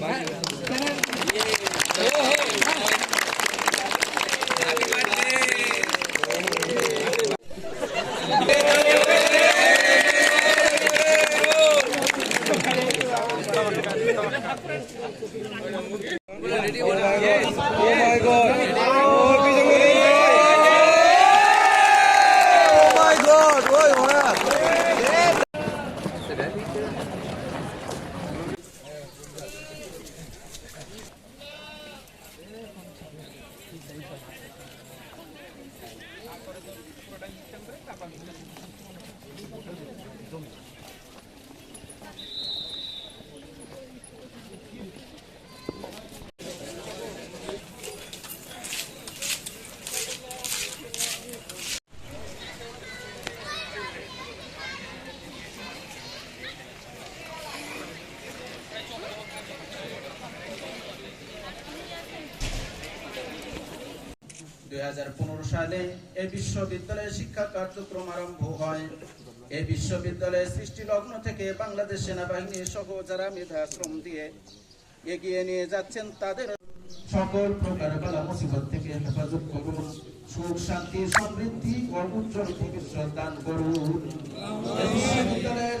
Bye. দেখতে দুই হাজার পনেরো সালে এই বিশ্ববিদ্যালয়ের শিক্ষা কার্যক্রম আরম্ভ হয়। এই বিশ্ববিদ্যালয়ের সৃষ্টি লগ্ন থেকে বাংলাদেশ সেনাবাহিনী সহ যারা মেধা শ্রম দিয়ে এগিয়ে নিয়ে যাচ্ছেন, তাদের সকল প্রকার বালা মুসিবত থেকে হেফাজত করুন। সুখ, শান্তি, সমৃদ্ধি ও উজ্জ্বল ভবিষ্যৎ দান করুন। বিশ্ববিদ্যালয়ের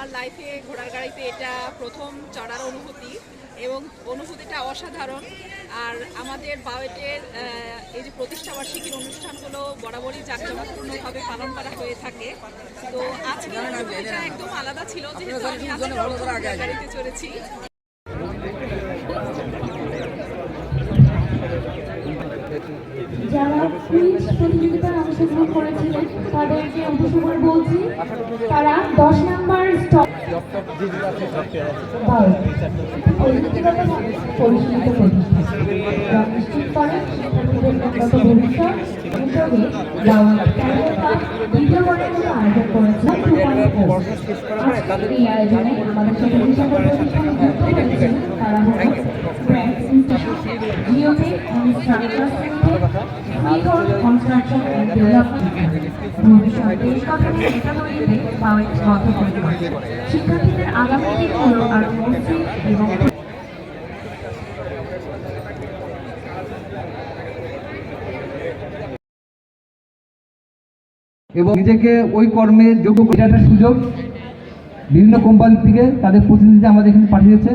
আমার লাইফে ঘোড়ার গাড়িতে এটা প্রথম চড়ার অনুভূতি এবং অনুভূতিটা অসাধারণ। আর আমাদের বাওয়েটের এই যে প্রতিষ্ঠা বার্ষিকীর অনুষ্ঠানগুলো বরাবরই জাঁকজমকপূর্ণভাবে পালন করা হয়ে থাকে। তো আজকে একদম আলাদা ছিল যেহেতু আমি গাড়িতে চড়েছি। অংশগ্রহণ করেছিলেন তাদেরকে উদ্দেশ্য করে বলছি তারা দশ নাম্বার স্টপ প্রযুক্তিগতভাবে প্রতিষ্ঠান নিশ্চিত করে শিক্ষার্থীদের ভবিষ্যৎ উদ্যোগে লাউড ক্যারিয়ার কাপ দ্বিতীয়বারের মতো আয়োজন করেছে টু পয়েন্ট আজকের এই আয়োজনে আমাদের সাথে সকল প্রতিষ্ঠানে যুক্ত হয়েছেন তারা হল জিওটেক অ্যান্ড কনস্ট্রাকশন এবং নিজেকে ওই কর্মে যোগ্য একটা সুযোগ বিভিন্ন কোম্পানি থেকে তাদের প্রতিনিধি আমাদের এখানে পাঠিয়েছে।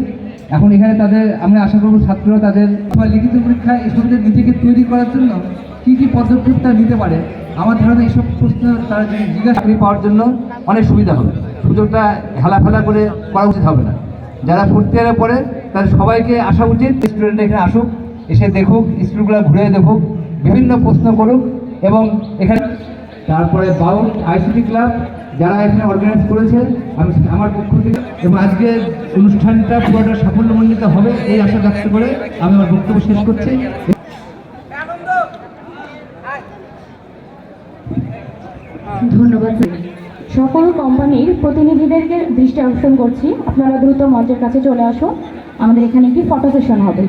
এখন এখানে তাদের, আমরা আশা করব ছাত্ররা তাদের লিখিত পরীক্ষায় এসবদের নিজেকে তৈরি করার জন্য কী কী পদক্ষেপ তারা নিতে পারে। আমার ধারণা এইসব প্রশ্ন তারা যদি জিজ্ঞাসা করে পাওয়ার জন্য, অনেক সুবিধা হবে। সুযোগটা হেলাফেলা করে করা উচিত হবে না। যারা ফোর্থ ইয়ারে পড়ে, তাদের সবাইকে আসা উচিত। স্টুডেন্ট এখানে আসুক, এসে দেখুক, স্কুলগুলো ঘুরে দেখুক, বিভিন্ন প্রশ্ন করুক এবং এখানে তারপরে বাউট আইসিটি ক্লাব যারা এখানে অর্গানাইজ করেছে, আমি আমার পক্ষ থেকে এবং আজকে অনুষ্ঠানটা পুরোটা সাফল্যমণ্ডিত হবে, এই আশা ব্যক্ত করে আমি আমার বক্তব্য শেষ করছি। ধন্যবাদ। সকল কোম্পানির প্রতিনিধিদেরকে দৃষ্টি আকর্ষণ করছি। আপনারা দ্রুত মঞ্চের কাছে চলে আসুন। আমাদের এখানে একটি ফটো সেশন হবে।